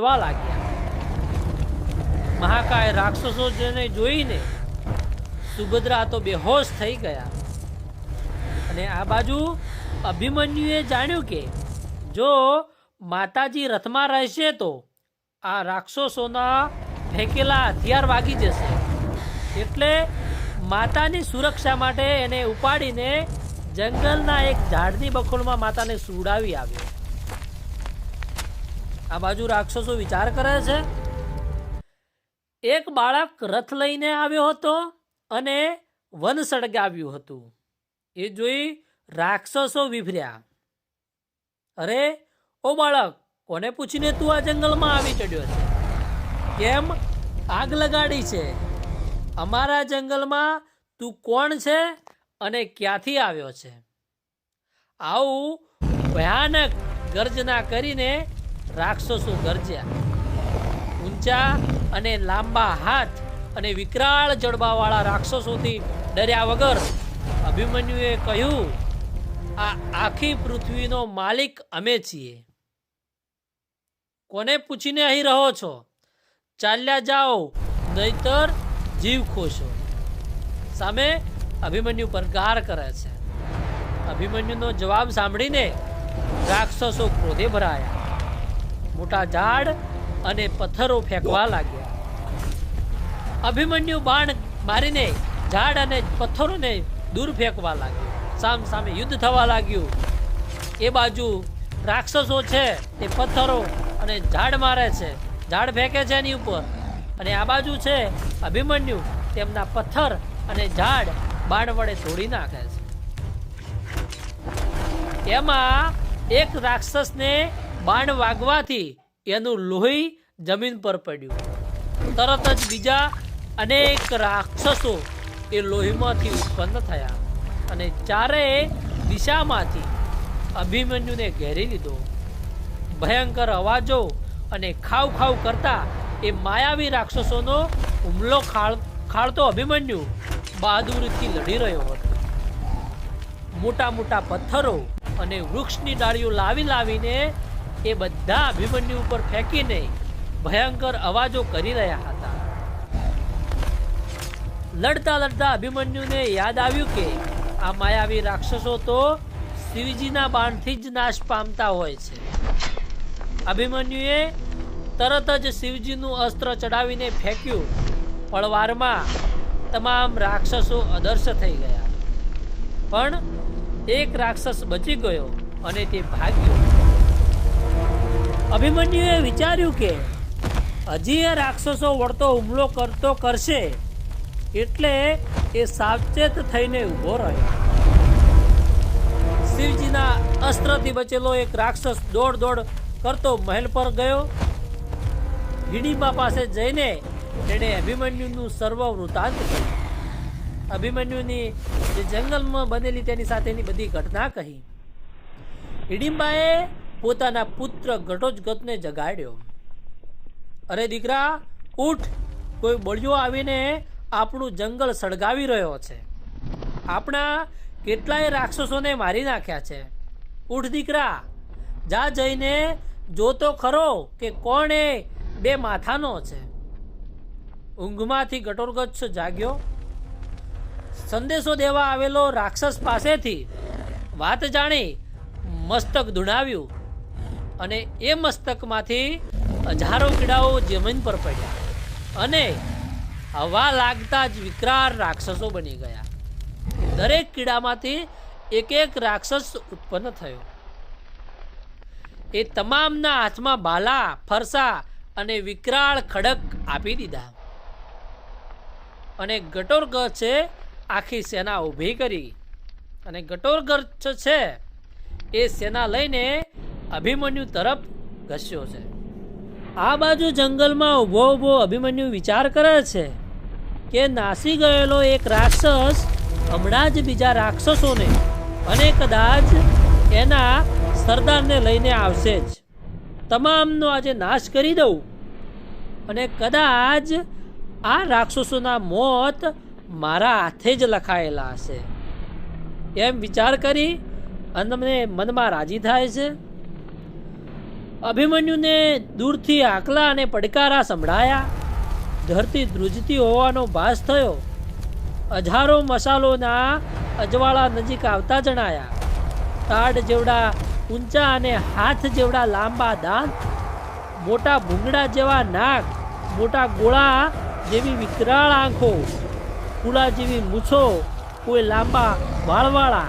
કરવા લાગ્યા. મહાકાય રાક્ષસો જેને જોઈને સુભદ્રા તો બેહોશ થઈ ગયા. અને આ બાજુ અભિમન્યુએ જાણ્યું કે જો માતાજી રથમાં રહેશે તો આ રાક્ષસોના ફેંકેલા હથિયાર વાગી જશે. એટલે માતાની સુરક્ષા માટે એને ઉપાડીને જંગલના એક ઝાડની બખોલમાં માતાને સુડાવી આવ્યો. આ બાજુ રાક્ષસો વિચાર કરે છે. એક બાળક રથ લઈને આવ્યો હતો અને વન સળગાવ્યું હતું. એ જોઈ રાક્ષસો વિભર્યા. અરે, ઓ બાળક, કોને પૂછીને તું આ જંગલમાં આવી ચડ્યો છે? કેમ આગ લગાડી છે? અમારા જંગલમાં તું કોણ છે અને ક્યાંથી આવ્યો છે? આવું ભયાનક ગર્જના કરીને રાક્ષસો ગરજ્યા. ઊંચા અને લાંબા હાથ અને વિકરાળ જડબાવાળા રાક્ષસોથી ડર્યા વગર અભિમન્યુએ કહ્યું, આ આખી પૃથ્વીનો માલિક અમે છીએ. કોને પૂછીને અહીં રહો છો? ચાલ્યા જાઓ, નહીતર જીવ ખોશો. સામે અભિમન્યુ પર ગાર કરે છે. અભિમન્યુનો જવાબ સાંભળીને રાક્ષસો ક્રોધે ભરાયા. મોટા ઝાડ અને પથ્થરો ફેંકવા લાગ્યા. અભિમન્યુ બાણ મારીને ઝાડ અને પથ્થરોને દૂર ફેંકવા લાગ્યો. સામ સામે યુદ્ધ થવા લાગ્યું. એ બાજુ રાક્ષસો છે, તે પથ્થરો અને ઝાડ મારે છે. ઝાડ ફેંકે છે એની ઉપર. અને આ બાજુ છે અભિમન્યુ. તેમના પથ્થર અને ઝાડ બાણ વડે તોડી નાખે છે. એમાં એક રાક્ષસને બાણ વાગવાથી એનું લોહી જમીન પર પડ્યું. તરત જ બીજા અનેક રાક્ષસો એ લોહીમાંથી ઉત્પન્ન થયા અને ચારેય દિશામાંથી અભિમન્યુને ઘેરી લીધો. ભયંકર અવાજો અને ખાવ ખાવ કરતા એ માયાવી રાક્ષસોનો હુમલો ખાળ, ખાળતો અભિમન્યુ બહાદુરીથી લડી રહ્યો હતો. મોટા મોટા પથ્થરો અને વૃક્ષની ડાળીઓ લાવી લાવીને એ બધા અભિમન્યુ ઉપર ફેંકીને ભયંકર અવાજો કરી રહ્યા હતા. લડતા લડતા અભિમન્યુને યાદ આવ્યું કે આ માયાવી રાક્ષસો તો શિવજીના બાણથી જ નાશ પામતા હોય છે. અભિમન્યુએ તરત જ શિવજીનું અસ્ત્ર ચડાવીને ફેંક્યું પળવારમાં તમામ રાક્ષસો અદર્શ થઈ ગયા. પણ એક રાક્ષસ બચી ગયો અને તે ભાગ્યો. અભિમન્યુએ વિચાર્યું કે હજી એ રાક્ષસો વળતો હુમલો કરતો કરશે, એટલે એ સાવચેત થઈને ઊભો રહ્યો. શિવજીના અસ્ત્રથી બચેલો એક રાક્ષસ દોડ દોડ કરતો મહેલ પર ગયો. હિડીબા પાસે જઈને તેણે અભિમન્યુનું સર્વ વૃતાંત કર્યું. અભિમન્યુની જે જંગલમાં બનેલી તેની સાથેની બધી ઘટના કહી. હિડિંબાએ પોતાના પુત્ર ઘટોજગતને જગાડ્યો. અરે દીકરા, ઉઠ. કોઈ બળિયો આવીને આપણું જંગલ સળગાવી રહ્યો છે. આપણા કેટલાય રાક્ષસોને મારી નાખ્યા છે. ઉઠ દીકરા. જા જઈને જોતો ખરો કે કોણ એ બે માથાનો છે. ઊંઘમાંથી ગટોરગચ્છ જાગ્યો. સંદેશો દેવા આવેલો રાક્ષસ પાસેથી વાત જાણી મસ્તક ધૂણાવ્યું. અને એ મસ્તકમાંથી હજારો કીડાઓ જમીન પર પડ્યા અને હવા લાગતા જ વિકરાળ રાક્ષસો બની ગયા. દરેક કીડામાંથી એક એક રાક્ષસ ઉત્પન્ન થયો. એ તમામના હાથમાં ભાલા ફરસા અને વિકરાળ ખડક આપી દીધા. અને ગટોરગચ્છ આખી સેના ઊભી કરી. અને ગટોરગચ્છ છે, એ સેના લઈને અભિમન્યુ તરફ ઘસ્યો છે. આ બાજુ જંગલમાં ઊભો ઊભો અભિમન્યુ વિચાર કરે છે કે નાસી ગયેલો એક રાક્ષસ હમણાં જ બીજા રાક્ષસોને અને કદાચ એના સરદારને લઈને આવશે જ. તમામનો આજે નાશ કરી દઉં. અને કદાચ આ રાક્ષસોના મોત મારા હાથે જ લખાયેલા હશે. એમ વિચાર કરી અને મને મનમાં રાજી થાય છે. અભિમન્યુને દૂરથી આકલા અને પડકારા સંભળાયા. ધરતી ધ્રુજતી હોવાનો ભાસ થયો. હજારો મસાલોના અજવાળા નજીક આવતા જણાયા. તાડ જેવડા ઊંચા અને હાથ જેવડા લાંબા દાંત, મોટા ભૂંગળા જેવા નાક, મોટા ગોળા જેવી વિકરાળ આંખો, ફૂલા જેવી મૂછો, કોઈ લાંબા વાળવાળા